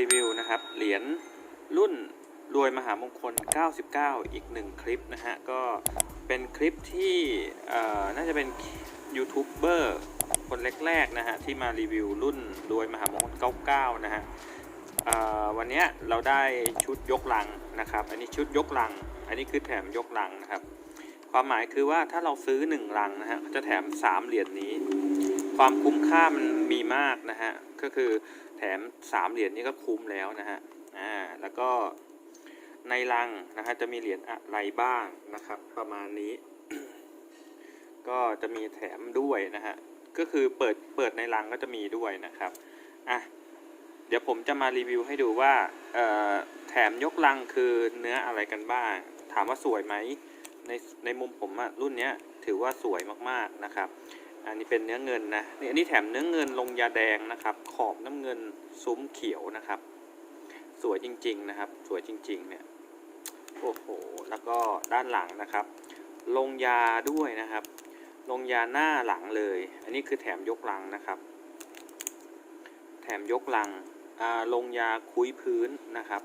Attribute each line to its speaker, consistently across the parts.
Speaker 1: รีวิวนะครับ เหรียญรุ่นรวยมหามงคล 99 อีกหนึ่งคลิปนะฮะ ก็เป็นคลิปที่น่าจะเป็นยูทูบเบอร์คนแรกๆนะฮะ ที่มารีวิวรุ่นรวยมหามงคล 99 นะฮะวันนี้เราได้ชุดยกลังนะครับ อันนี้ชุดยกลัง อันนี้คือแถมยกลังนะครับ ความหมายคือว่าถ้าเราซื้อ 1 ลังนะฮะจะแถม 3 เหรียญนี้ ความคุ้มค่ามันมีมากนะฮะ ก็คือ แถม3เหรียญนี้ก็คุ้มแล้วนะฮะอ่าแล้วก็ในลังนะฮะจะมีเหรียญอะไรบ้างนะครับ ประมาณนี้ ก็จะมีแถมด้วยนะฮะก็คือเปิดเปิดในลังก็จะมีด้วยนะครับอะเดี๋ยวผมจะมารีวิวให้ดูว่าแถมยกลังคือเนื้ออะไรกันบ้าง ถามว่าสวยไหมในในมุมผมอะรุ่นเนี้ยถือว่าสวยมากๆนะครับ อันนี้เป็นเนื้อเงินนะนี่อันนี้แถมเนื้อเงินลงยาแดงนะครับ ขอบน้ำเงินซุ้มเขียวนะครับ สวยจริง ๆนะครับ สวยจริง ๆ เนี่ยโอ้โหแล้วก็ด้านหลังนะครับ ลงยาด้วยนะครับ ลงยาหน้าหลังเลย อันนี้คือแถมยกลังนะครับ แถมยกลังลงยาคุยพื้นนะครับ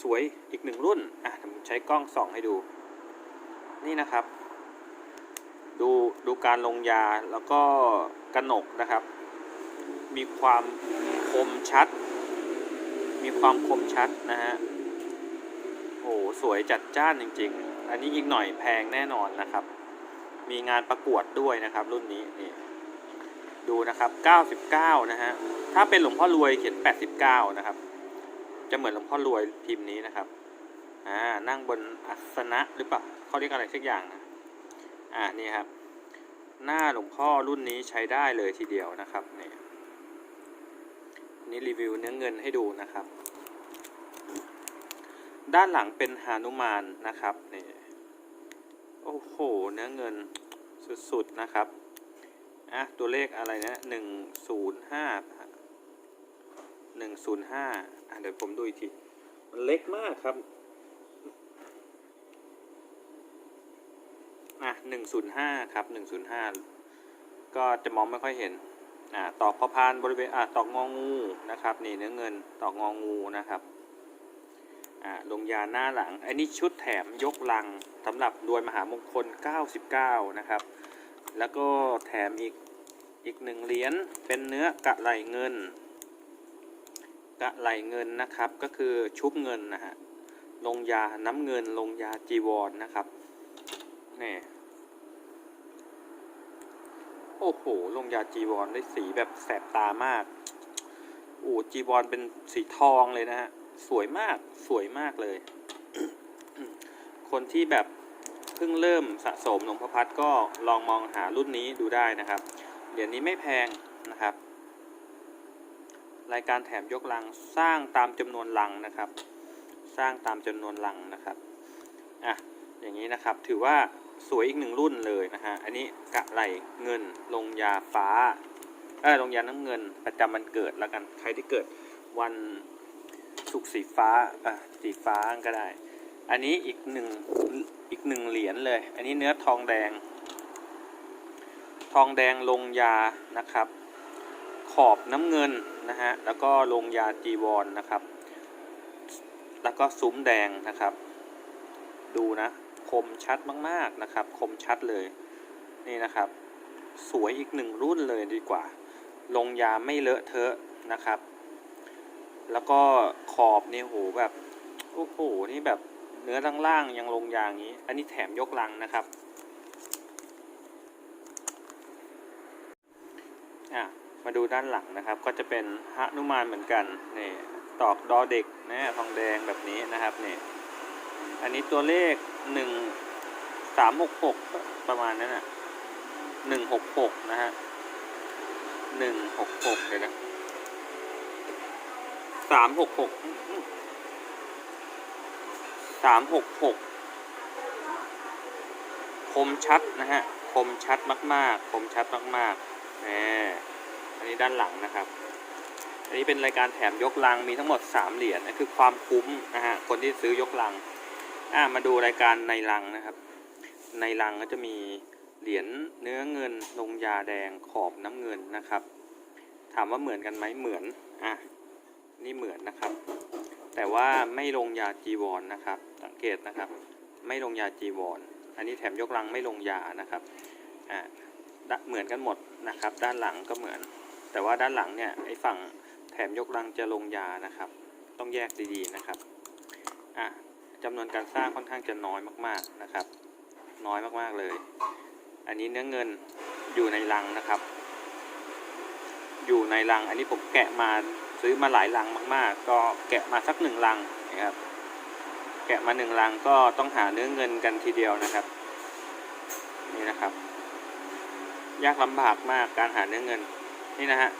Speaker 1: สวยอีกหนึ่งรุ่นอะผมใช้กล้องส่องให้ดู นี่นะครับ ดูดูการลงยาแล้วก็กระหนกนะครับ มีความคมชัด มีความคมชัดนะฮะโอ้โหสวยจัดจ้านจริง ๆ อันนี้อีกหน่อยแพงแน่นอนนะครับ มีงานประกวดด้วยนะครับ รุ่นนี้นี่ดูนะครับ 99 นะฮะ ถ้าเป็นหลวงพ่อรวยเขียน 89 นะครับ จะเหมือนหลวงพ่อรวยพิมพ์นี้นะครับ อ่า นั่งบนอัสนะหรือเปล่าเขาเรียกอะไรสักอย่างนะ อ่านี่ครับ หน้าหลวงพ่อรุ่นนี้ใช้ได้เลยทีเดียวนะครับนี่นี่รีวิวเนื้อเงินให้ดูนะครับ ด้านหลังเป็นหานุมานนะครับนี่โอ้โหเนื้อเงินสุดๆนะครับอะตัวเลขอะไรนะหนึ่งศูนย์ห้าหนึ่งศูนย์ห้าอะเดี๋ยวผมดูอีกที มันเล็กมากครับ อะหนึ่งศูนย์ห้าครับหนึ่งศูนย์ห้าก็จะมองไม่ค่อยเห็นอ่าตอกพอพานบริเวณอ่าตอกงองูนะครับ นี่เนื้อเงินตอกงองูนะครับอ่าลงยาหน้าหลังอันนี้ชุดแถมยกลังสำหรับรวยมหามงคล 99 นะครับ แล้วก็แถมอีกอีกหนึ่งเหรียญเป็นเนื้อกะไหลเงิน กะไหลเงินนะครับก็คือชุบเงินนะฮะลงยาน้ำเงินลงยาจีวรนนะครับ นี่โอ้โห ลงยาจีวรได้สีแบบแสบตามาก โอ้จีวรเป็นสีทองเลยนะฮะ สวยมาก สวยมากเลย คนที่แบบเพิ่งเริ่มสะสมหลวงพ่อพัดก็ลองมองหารุ่นนี้ดูได้นะครับเหรียญนี้ไม่แพงนะครับ รายการแถมยกลังสร้างตามจำนวนลังนะครับ สร้างตามจำนวนลังนะครับ อะ อย่างนี้นะครับ ถือว่า สวยอีกหนึ่งรุ่นเลยนะฮะ อันนี้กะไหลเงินลงยาฟ้าเออลงยาน้ำเงินประจำวันเกิดแล้วกัน ใครที่เกิดวันสุกสีฟ้าอะสีฟ้าก็ได้ อันนี้อีกหนึ่งอีกหนึ่งเหรียญเลย อันนี้เนื้อทองแดง ทองแดงลงยานะครับ ขอบน้ำเงินนะฮะ แล้วก็ลงยาจีวรนนะครับ แล้วก็ซุ้มแดงนะครับ ดูนะ คมชัดมากๆนะครับ คมชัดเลยนี่นะครับ สวยอีกหนึ่งรุ่นเลยดีกว่า ลงยาไม่เลอะเทอะนะครับ แล้วก็ขอบนี่โหแบบโอ้โหนี่แบบเนื้อล่างๆยังลงยาอย่างนี้ อันนี้แถมยกลังนะครับอะมาดูด้านหลังนะครับ ก็จะเป็นหนุมานเหมือนกันนี่ตอกดอเด็กนะทองแดงแบบนี้นะครับนี่ อันนี้ตัวเลขหนึ่งสามหกหกประมาณนั้นน่ะหนึ่งหกหกนะฮะหนึ่งหกหกเดี๋ยวนะสามหกหกสามหกหกคมชัดนะฮะคมชัดมากๆ คมชัดมากๆแหมอันนี้ด้านหลังนะครับอันนี้เป็นรายการแถมยกลังมีทั้งหมดสามเหรียญนั่นคือความคุ้มนะฮะคนที่ซื้อยกลัง อ่ามาดูรายการในลังนะครับ ในลังก็จะมีเหรียญเนื้อเงินลงยาแดงขอบน้ำเงินนะครับ ถามว่าเหมือนกันไหมเหมือนอะนี่เหมือนนะครับ แต่ว่าไม่ลงยาจีวรนนะครับ สังเกตนะครับ ไม่ลงยาจีวรอันนี้แถมยกลังไม่ลงยานะครับอ่าดะเหมือนกันหมดนะครับ ด้านหลังก็เหมือน แต่ว่าด้านหลังเนี่ยไอ้ฝั่งแถมยกลังจะลงยานะครับ ต้องแยกดีๆนะครับอะ จำนวนการสร้างค่อนข้างจะน้อยมากๆนะครับ น้อยมากๆเลย อันนี้เนื้อเงินอยู่ในลังนะครับ อยู่ในลัง อันนี้ผมแกะมาซื้อมาหลายลังมาก ๆ ก็แกะมาสักหนึ่งลังนะครับ แกะมาหนึ่งลังก็ต้องหาเนื้อเงินกันทีเดียวนะครับ นี่นะครับ ยากลำบากมากการหาเนื้อเงิน นี่นะฮะ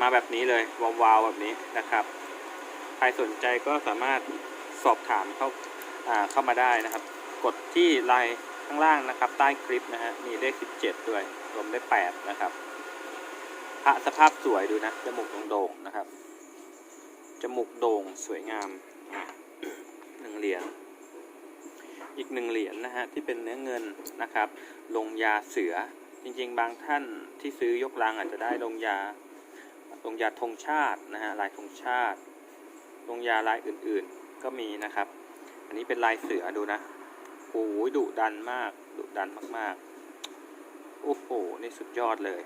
Speaker 1: มาแบบนี้เลยวาวๆแบบนี้นะครับ ใครสนใจก็สามารถสอบถามเข้า เข้ามาได้นะครับ กดที่ไลน์ข้างล่างนะครับ ใต้คลิปนะฮะมีเลข 17 ด้วย รวมได้8นะครับพระสภาพสวยดูนะจมูกโด่งๆนะครับจมูกโด่งสวยงามหนึ่งเหรียญอีกหนึ่งเหรียญนะฮะที่เป็นเนื้อเงินนะครับ ลงยาเสือจริงๆ บางท่านที่ซื้อยกลังอาจจะได้ลงยาลงยาธงชาตินะฮะลายธงชาติ ลงยาลายอื่นๆก็มีนะครับ อันนี้เป็นลายเสือดูนะโอ้โหดุดันมากดุดันมากๆ โอ้โห นี่สุดยอดเลย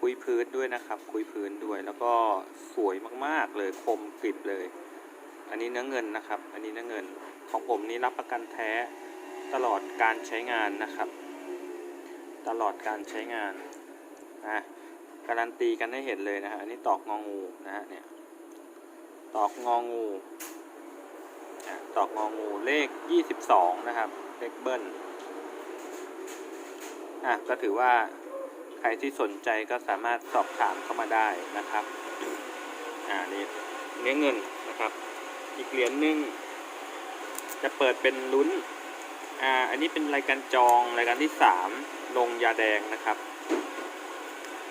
Speaker 1: คุยพื้นด้วยนะครับ คุยพื้นด้วย แล้วก็สวยมากๆ เลย คมกริบเลย อันนี้เนื้อเงินนะครับ อันนี้เนื้อเงิน ของผมนี้รับประกันแท้ตลอดการใช้งานนะครับ ตลอดการใช้งานนะการันตีกันให้เห็นเลยนะฮะ อันนี้ตอกงองูนะฮะเนี่ย ตอกงองู ตอกงองูเลข 22 นะครับ เลขเบิ้ลอะก็ถือว่าใครที่สนใจก็สามารถสอบถามเข้ามาได้นะครับ อ่านี่เนื้อเงินนะครับ อีกเหรียญหนึ่งจะเปิดเป็นลุ้น อ่า อันนี้เป็นรายการจองรายการที่สามลงยาแดงนะครับ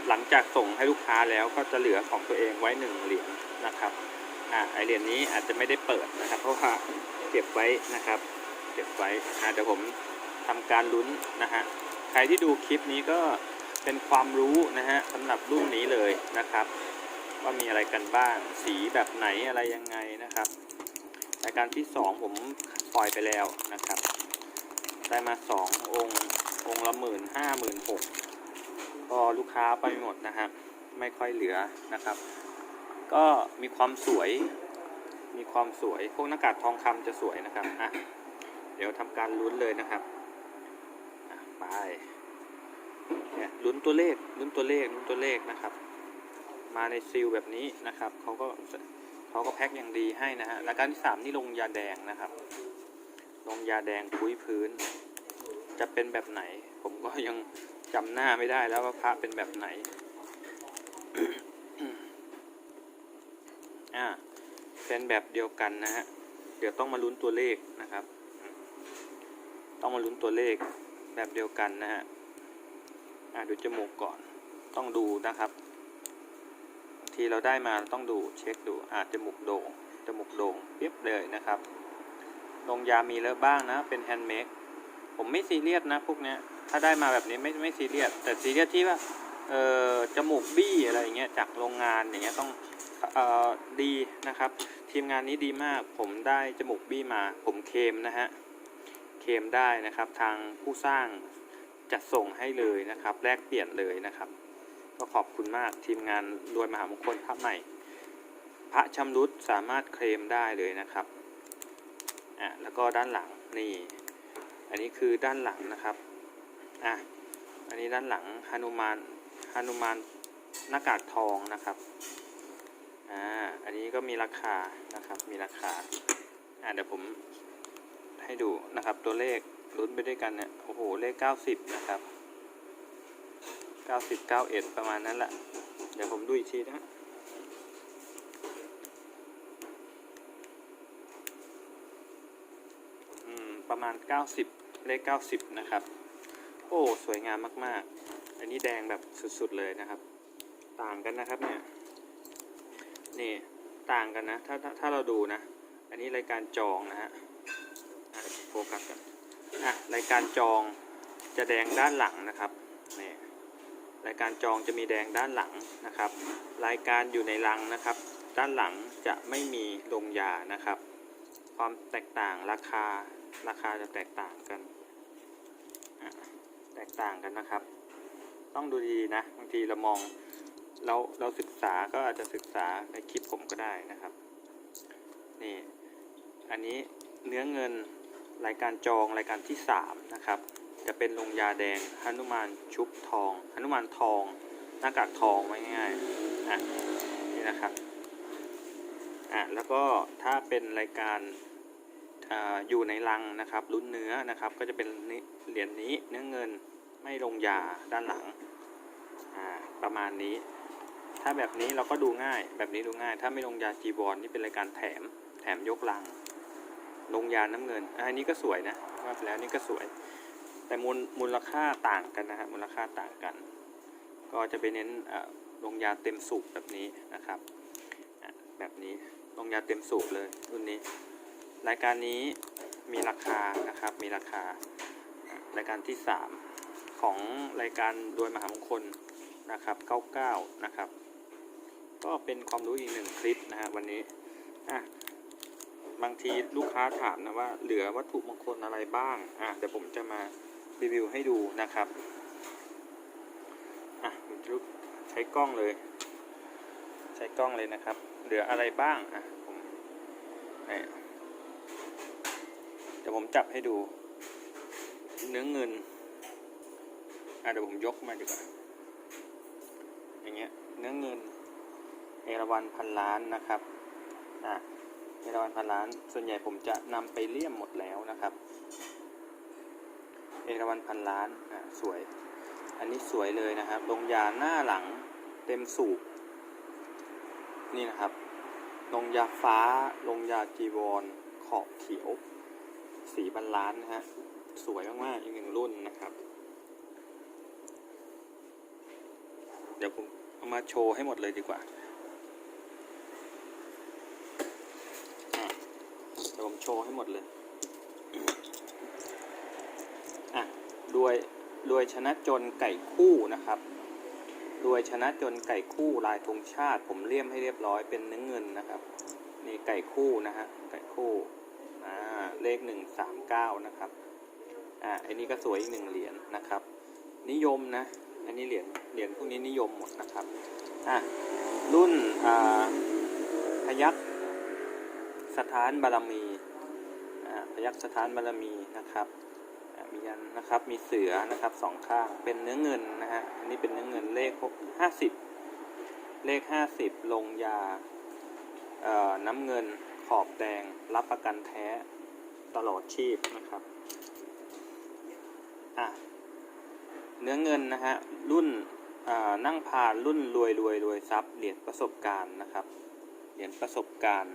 Speaker 1: หลังจากส่งให้ลูกค้าแล้วก็จะเหลือของตัวเองไว้หนึ่งเหรียญนะครับ อ่าไอเหรียญนี้อาจจะไม่ได้เปิดนะครับ เพราะว่าเก็บไว้นะครับเก็บไว้อ่าเดี๋ยวผมทำการลุ้นนะฮะใครที่ดูคลิปนี้ก็เป็นความรู้นะฮะสำหรับรุ่นนี้เลยนะครับ ว่ามีอะไรกันบ้างสีแบบไหนอะไรยังไงนะครับรายการที่สองผมปล่อยไปแล้วนะครับ ได้มาสององค์องค์ละหมื่นห้าหมื่นหกก็ลูกค้าไปหมดนะครับไม่ค่อยเหลือนะครับ ก็มีความสวย มีความสวย พวกหน้ากากทองคำจะสวยนะครับอะเดี๋ยวทำการลุ้นเลยนะครับไปเนี่ยลุ้นตัวเลขลุ้นตัวเลขลุ้นตัวเลขนะครับ มาในซีลแบบนี้นะครับเขาก็เขาก็แพ็คอย่างดีให้นะฮะรายการที่สามนี่ลงยาแดงนะครับลงยาแดงพุ้ยพื้น จะเป็นแบบไหน ผมก็ยังจำหน้าไม่ได้แล้วว่าพระเป็นแบบไหน อ่าเป็นแบบเดียวกันนะฮะ เดี๋ยวต้องมาลุ้นตัวเลขนะครับ ต้องมาลุ้นตัวเลขแบบเดียวกันนะฮะ อ่าดูจมูกก่อน ต้องดูนะครับ ทีเราได้มาต้องดูเช็คดู อ่าจมูกโด่ง จมูกโด่งเปียบเลยนะครับลงยามีเลอะบ้างนะ เป็นแฮนด์เมด ผมไม่ซีเรียสนะพวกเนี้ย ถ้าได้มาแบบนี้ไม่ไม่ซีเรียส แต่ซีเรียสที่ว่า เอ่อจมูกบี้อะไรอย่างเงี้ยจากโรงงานอย่างเงี้ยต้อง ดีนะครับ ทีมงานนี้ดีมาก ผมได้จมูกบี้มา ผมเคลมนะฮะ เคลมได้นะครับ ทางผู้สร้างจัดส่งให้เลยนะครับ แลกเปลี่ยนเลยนะครับ ก็ขอบคุณมากทีมงานรวยมหามงคลพระใหม่ พระชำรุดสามารถเคลมได้เลยนะครับ อะแล้วก็ด้านหลังนี่ อันนี้คือด้านหลังนะครับ อะ อันนี้ด้านหลังฮานุมานฮานุมานหน้ากากทองนะครับ อ่าอันนี้ก็มีราคานะครับมีราคาอ่าเดี๋ยวผมให้ดูนะครับตัวเลขลุ้นไปด้วยกันเนี่ยโอ้โหเลข 90 นะครับ 90 91 ประมาณนั้นแหละเดี๋ยวผมดูอีกทีนะอืมประมาณ 90 เลข 90 นะครับ โอ้ สวยงามมาก ๆ อันนี้แดงแบบสุด ๆ เลยนะครับ ต่างกันนะครับเนี่ย นี่ต่างกันนะถ้าถ้าเราดูนะ อันนี้รายการจองนะฮะโฟกัสกันอะรายการจองจะแดงด้านหลังนะครับนี่รายการจองจะมีแดงด้านหลังนะครับ รายการอยู่ในลังนะครับ ด้านหลังจะไม่มีลงยานะครับ ความแตกต่างราคาราคาจะแตกต่างกันแตกต่างกันนะครับ ต้องดูดีๆนะบางทีเรามอง เราเราศึกษาก็อาจจะศึกษาในคลิปผมก็ได้นะครับ นี่ อันนี้เนื้อเงินรายการจองรายการที่สามนะครับ จะเป็นลงยาแดงหนุมานชุบทองหนุมานทอง หน้ากากทองไว้ง่ายๆอะนี่นะครับอะแล้วก็ถ้าเป็นรายการออยู่ในลังนะครับรุ่นเนื้อนะครับก็จะเป็นนี้เหรียญนี้เนื้อเงินไม่ลงยาด้านหลังประมาณนี้ ถ้าแบบนี้เราก็ดูง่าย แบบนี้ดูง่าย ถ้าไม่ลงยาจีวรนี่เป็นรายการแถม แถมยกลัง ลงยาน้ำเงิน อันนี้ก็สวยนะ ว่าไปแล้วนี่ก็สวย แต่มูลมูลค่าต่างกันนะครับมูลค่าต่างกัน ก็จะไปเน้นลงยาเต็มสูบแบบนี้นะครับ แบบนี้ลงยาเต็มสูบเลยรุ่นนี้ รายการนี้มีราคานะครับ มีราคารายการที่ 3 ของรายการโดยมหามงคลนะครับ 99 นะครับ ก็เป็นความรู้อีกหนึ่งคลิปนะฮะวันนี้อะบางทีลูกค้าถามนะว่าเหลือวัตถุมงคลอะไรบ้างอะเดี๋ยวผมจะมารีวิวให้ดูนะครับอะผมจะใช้กล้องเลย ใช้กล้องเลยนะครับ เหลืออะไรบ้างอะผมเนี่ยเดี๋ยวผมจับให้ดู เนื้อเงินอะเดี๋ยวผมยกมาดีกว่าอย่างเงี้ยเนื้อเงิน เอราวันพันล้านนะครับอะเอราวันพันล้าน ส่วนใหญ่ผมจะนำไปเลี่ยมหมดแล้วนะครับ เอราวันพันล้านอะสวย อันนี้สวยเลยนะครับ ลงยาหน้าหลังเต็มสูบ นี่นะครับ ลงยาฟ้า ลงยาจีวร ขอบเขียว สีบรรล้านนะฮะ สวยมากๆ อีกหนึ่งรุ่นนะครับ เดี๋ยวผมเอามาโชว์ให้หมดเลยดีกว่าอะเดี๋ย โชว์ให้หมดเลย อะรวยรวยชนะจนไก่คู่นะครับรวยชนะจนไก่คู่ลายธงชาติ ผมเลี่ยมให้เรียบร้อยเป็นเนื้อเงินนะครับนี่ไก่คู่นะฮะไก่คู่อ่าเลขหนึ่งสามเก้านะครับอ่าอันนี้ก็สวยอีกหนึ่งเหรียญนะครับ นิยมนะ อันนี้เหรียญเหรียญพวกนี้นิยมหมดนะครับอะรุ่นอ่าพยักสถานบารมี ยักสถานบารมีนะครับมียันนะครับมีเสือนะครับสองข้างเป็นเนื้อเงินนะฮะอันนี้เป็นเนื้อเงินเลขห้าสิบเลขห้าสิบลงยาน้ำเงินขอบแดงรับประกันแท้ตลอดชีพนะครับอะเนื้อเงินนะฮะรุ่นนั่งพานรุ่นรวยรวยรวยทรัพย์เหรียญประสบการณ์นะครับเหรียญประสบการณ์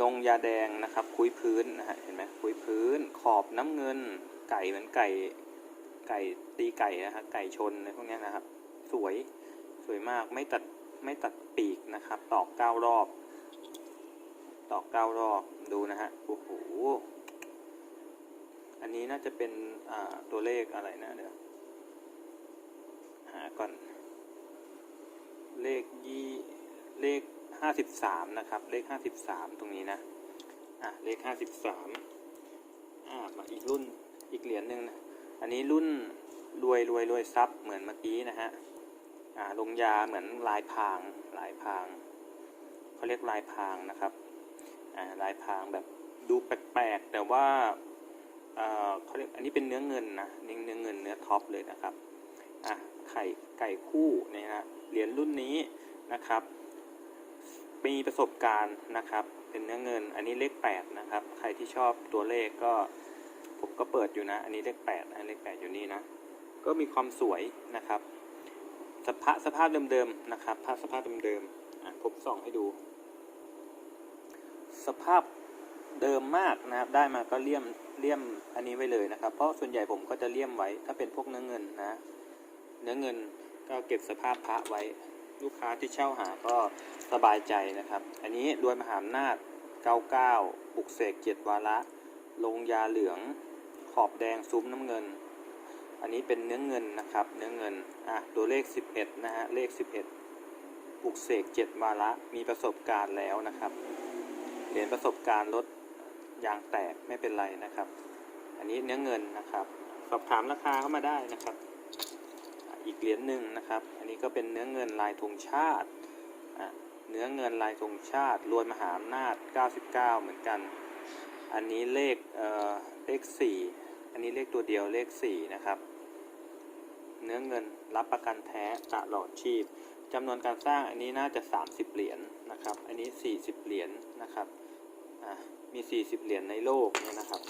Speaker 1: ลงยาแดงนะครับคุยพื้นนะฮะเห็นไหมคุยพื้น ขอบน้ำเงิน ไก่เหมือนไก่ไก่ตีไก่นะฮะไก่ชนอะไรพวกเนี้ยนะครับ สวยสวยมากไม่ตัดไม่ตัดปีกนะครับ ตอกเก้ารอบ ตอกเก้ารอบดูนะฮะโอ้โหอันนี้น่าจะเป็นตัวเลขอะไรนะเดี๋ยวหาก่อน เลขยี่เลข ห้าสิบสามนะครับ เลขห้าสิบสามตรงนี้นะ อะ เลขห้าสิบสามอ่ามาอีกรุ่น อีกเหรียญหนึ่งนะ อันนี้รุ่นรวยรวยรวยทรัพย์เหมือนเมื่อกี้นะฮะ อ่า ลงยาเหมือนลายพราง ลายพราง เขาเรียกลายพรางนะครับ อ่า ลายพรางแบบดูแปลกๆ แต่ว่าเอ่อเขาเรียกอันนี้เป็นเนื้อเงินนะเนื้อเนื้อเงินเนื้อท็อปเลยนะครับอะไข่ไก่คู่เนี่ยนะเหรียญรุ่นนี้นะครับ มีประสบการณ์นะครับ เป็นเนื้อเงิน อันนี้เลขแปดนะครับ ใครที่ชอบตัวเลขก็ผมก็เปิดอยู่นะ อันนี้เลขแปดนะเลขแปดอยู่นี่นะ ก็มีความสวยนะครับ สภาพสภาพเดิมๆนะครับภาพสภาพเดิมๆผมส่องให้ดู สภาพเดิมมากนะครับ ได้มาก็เลี่ยมเลี่ยมอันนี้ไว้เลยนะครับ เพราะส่วนใหญ่ผมก็จะเลี่ยมไว้ ถ้าเป็นพวกเนื้อเงินนะ เนื้อเงินก็เก็บสภาพพระไว้ ลูกค้าที่เช่าหาก็สบายใจนะครับ อันนี้รวยมหาอำนาจ 99ปลุกเสกเจ็ดวาระ ลงยาเหลือง ขอบแดงซุ้มน้ำเงิน อันนี้เป็นเนื้อเงินนะครับ เนื้อเงิน อะ ตัวเลข 11 นะฮะ เลข 11ปลุกเสก7วาระ มีประสบการณ์แล้วนะครับ เหรียญประสบการณ์ลดยางแตกไม่เป็นไรนะครับ อันนี้เนื้อเงินนะครับ สอบถามราคาเข้ามาได้นะครับ อีกเหรียญหนึ่งนะครับ อันนี้ก็เป็นเนื้อเงินลายธงชาติ เนื้อเงินลายธงชาติรวยมหาอำนาจ 99 เหมือนกัน อันนี้เลขเอ่อเลข 4 อันนี้เลขตัวเดียวเลข 4 นะครับ เนื้อเงินรับประกันแท้ตลอดชีพจำนวนการสร้างอันนี้น่าจะ 30 เหรียญนะครับ อันนี้ 40 เหรียญนะครับมี 40 เหรียญในโลกเนี่ยนะครับ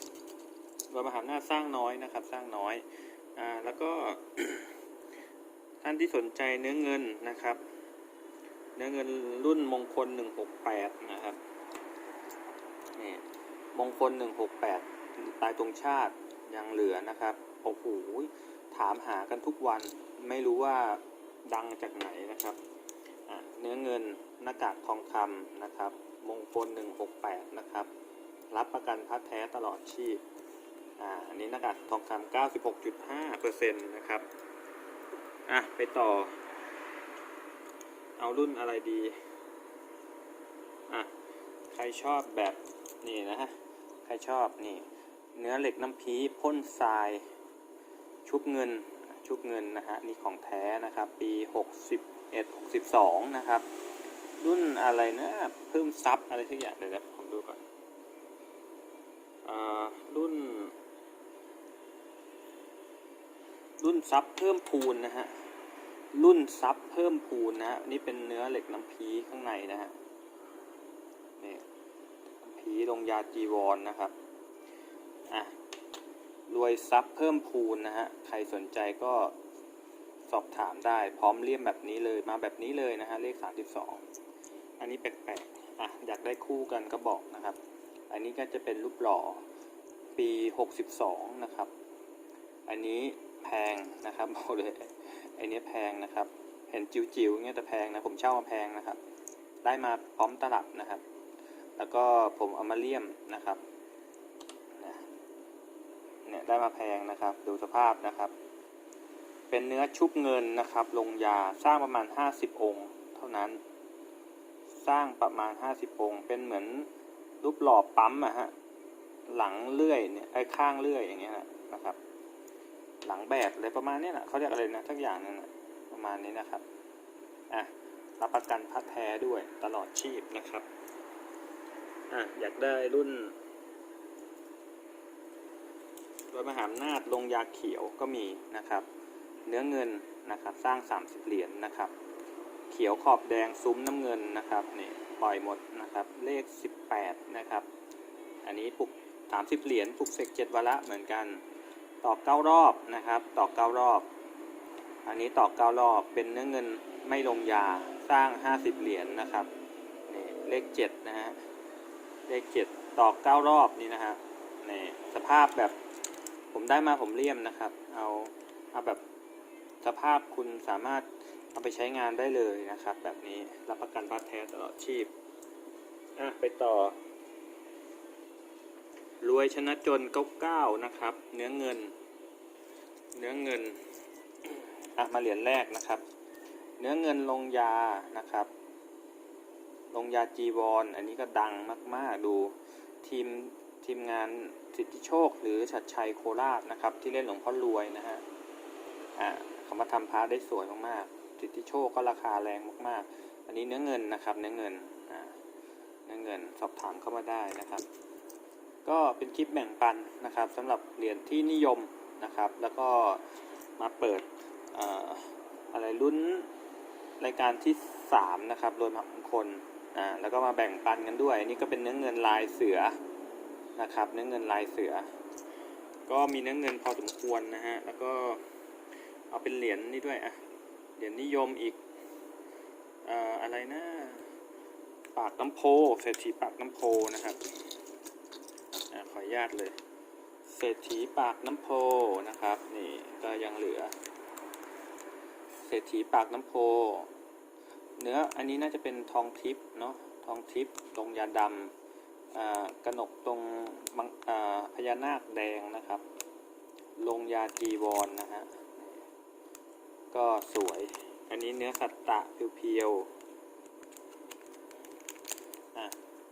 Speaker 1: รวมมหาอำนาจสร้างน้อยนะครับ สร้างน้อย อ่า แล้วก็ ท่านที่สนใจเนื้อเงินนะครับ เนื้อเงินรุ่นมงคล 168 นะครับนี่มงคล 168 ตายตรงชาติยังเหลือนะครับโอ้โหถามหากันทุกวันไม่รู้ว่าดังจากไหนนะครับเนื้อเงินหน้ากากทองคำนะครับ มงคล 168 นะครับ รับประกันพัดแท้ตลอดชีพอ่าอันนี้หน้ากากทองคำ96.5%นะครับ อะ ไปต่อ เอารุ่นอะไรดี อะ ใครชอบแบบนี่นะฮะ ใครชอบนี่ เนื้อเหล็กน้ำพีพ่นทราย ชุบเงิน ชุบเงินนะฮะ นี่ของแท้นะครับ ปี 61 62 นะครับ รุ่นอะไรนะเพิ่มซับอะไรสักอย่างเดี๋ยวนะผมดูก่อน อ่า รุ่น รุ่นซับเพิ่มพูนนะฮะ รุ่นซับเพิ่มพูนนะฮะ นี่เป็นเนื้อเหล็กน้ำพีข้างในนะฮะ นี่น้ำพีลงยาจีวรนนะครับ อะ รวยซับเพิ่มพูนนะฮะ ใครสนใจก็สอบถามได้ พร้อมเลี่ยมแบบนี้เลย มาแบบนี้เลยนะฮะ เลข32อันนี้แปลกๆ อะ อยากได้คู่กันก็บอกนะครับ อันนี้ก็จะเป็นรูปหล่อปี62นะครับ อันนี้ แพงนะครับบอกเลยอันนี้แพงนะครับ เห็นจิ๋วๆเงี้ยแต่แพงนะผมเช่ามาแพงนะครับ ได้มาพร้อมตลับนะครับ แล้วก็ผมเอามาเลี่ยมนะครับเนี่ยได้มาแพงนะครับ ดูสภาพนะครับ เป็นเนื้อชุบเงินนะครับ ลงยาสร้างประมาณ 50 องค์ เท่านั้น สร้างประมาณ 50 องค์ เป็นเหมือนรูปหล่อปั๊มอะฮะหลังเลื่อยเนี่ยไอ้ข้างเลื่อยอย่างเงี้ยนะครับ หลังแบบอะไรประมาณนี้ยนะเขาเรียกอะไรนะทักอย่างนึงนะประมาณนี้นะครับอะรับประกันพัดแท้ด้วยตลอดชีพนะครับอะอยากได้รุ่นโดยมหาอำนาจลงยาเขียวก็มีนะครับ เนื้อเงินนะครับสร้าง 30 เหรียญนะครับ เขียวขอบแดงซุ้มน้ำเงินนะครับนี่ปล่อยหมดนะครับเลข 18 นะครับ อันนี้ปลุก 30 เหรียญปลุกเสก7วาระเหมือนกัน ต่อ9รอบนะครับต่อ9รอบ อันนี้ต่อ9รอบเป็นเนื้อเงินไม่ลงยาสร้าง 50 เหรียญนะครับนี่เลข7นะฮะเลข7ต่อ9รอบนี่นะฮะนี่สภาพแบบผมได้มาผมเลี่ยมนะครับ เอาเอาแบบสภาพคุณสามารถเอาไปใช้งานได้เลยนะครับ แบบนี้รับประกันพัดแท้ตลอดชีพอะไปต่อ รวยชนะจนเก้านะครับ เนื้อเงิน เนื้อเงินอะมาเหรียญแรกนะครับ เนื้อเงินลงยานะครับ ลงยาจีวรออันนี้ก็ดังมาก ๆ ดูทีมทีมงานสิทธิโชคหรือชัดชัยโคราชนะครับ ที่เล่นหลวงพ่อรวยนะฮะอ่าเขามาทำพาร์ได้สวยมากๆสิทธิโชคก็ราคาแรงมาก ๆ อันนี้เนื้อเงินนะครับ เนื้อเงินอ่าเนื้อเงินสอบถามเข้ามาได้นะครับ ก็เป็นคลิปแบ่งปันนะครับสำหรับเหรียญที่นิยมนะครับ แล้วก็มาเปิดออะไรรุ่นรายการที่3นะครับรวมมงคลอ่าแล้วก็มาแบ่งปันกันด้วยอันนี้ก็เป็นเนื้อเงินลายเสือนะครับ เนื้อเงินลายเสือ ก็มีเนื้อเงินพอสมควรนะฮะแล้วก็เอาเป็นเหรียญนี่ด้วยอะเหรียญนิยมอีกอ่ออะไรนะปากน้ำโพเศรษฐีปากน้ำโพนะครับ อะขออนุญาตเลย เศรษฐีปากน้ำโพนะครับ นี่ก็ยังเหลือ เศรษฐีปากน้ำโพ เนื้ออันนี้น่าจะเป็นทองทิพย์เนาะทองทิพย์ตรงยาดำกระหนกตรงพญานาคแดงนะครับ ลงยาจีวรนนะฮะก็สวย อันนี้เนื้อสัตตะเพียวๆ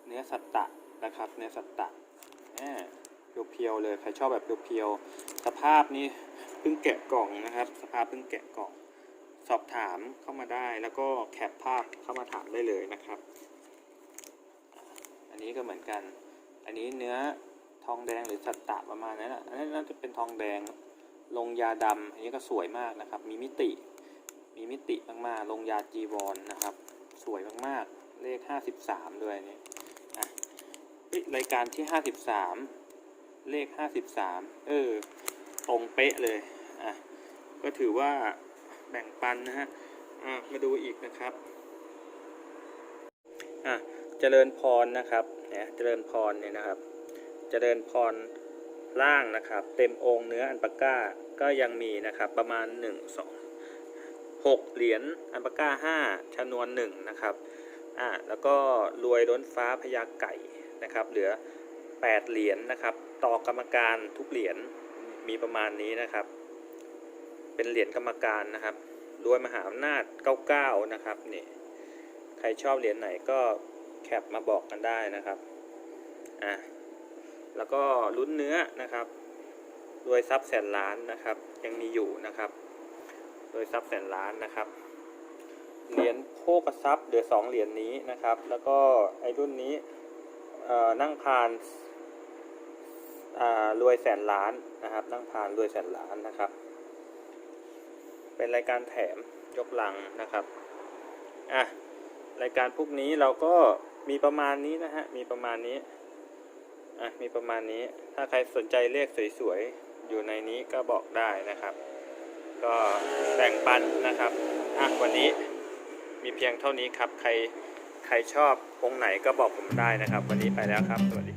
Speaker 1: เนื้อสัตตะนะครับ เนื้อสัตตะ เพียวๆเลยใครชอบแบบเพียวๆสภาพนี้เพิ่งแกะกล่องนะครับ สภาพเพิ่งแกะกล่อง สอบถามเข้ามาได้แล้วก็แคปภาพเข้ามาถามได้เลยนะครับ อันนี้ก็เหมือนกัน อันนี้เนื้อทองแดงหรือสัตตะประมาณนั้นอะอันนั้นน่าจะเป็นทองแดงลงยาดำอันนี้ก็สวยมากนะครับ มีมิติ มีมิติมากๆลงยาจีวรนนะครับ สวยมากๆ เลข 53 ด้วยนี่ เฮ้ยรายการที่53เลข53เออ ตรงเป๊ะเลย อะ ก็ถือว่าแบ่งปันนะฮะ อะ มาดูอีกนะครับ อะ เจริญพรนะครับเนี่ยเจริญพรเนี่ยนะครับ เจริญพรล่างนะครับ เต็มองค์เนื้ออันปาก้าก็ยังมีนะครับ ประมาณ1 2 6เหรียญอันปาก้า5ชนวน1นะครับ อ่าแล้วก็รวยล้นฟ้าพญาไก่ นะครับ เหลือ 8 เหรียญนะครับ ต่อกรรมการทุกเหรียญมีประมาณนี้นะครับ เป็นเหรียญกรรมการนะครับรวยมหาอำนาจ 99 นะครับนี่ใครชอบเหรียญไหนก็แคปมาบอกกันได้นะครับอะแล้วก็ลุ้นเนื้อนะครับรวยทรัพย์แสนล้านนะครับ ยังมีอยู่นะครับรวยทรัพย์แสนล้านนะครับเหรียญโภกทรัพย์เหลือสองเหรียญนี้นะครับ แล้วก็ไอ้รุ่นนี้ นั่งพานรวยแสนล้านนะครับ นั่งพานรวยแสนล้านนะครับ เป็นรายการแถมยกลังนะครับอะรายการพวกนี้เราก็มีประมาณนี้นะฮะมีประมาณนี้อะมีประมาณนี้ถ้าใครสนใจเลขสวยๆอยู่ในนี้ก็บอกได้นะครับ ก็แบ่งปันนะครับอะวันนี้มีเพียงเท่านี้ครับใคร ใครชอบองค์ไหนก็บอกผมได้นะครับ วันนี้ไปแล้วครับ สวัสดี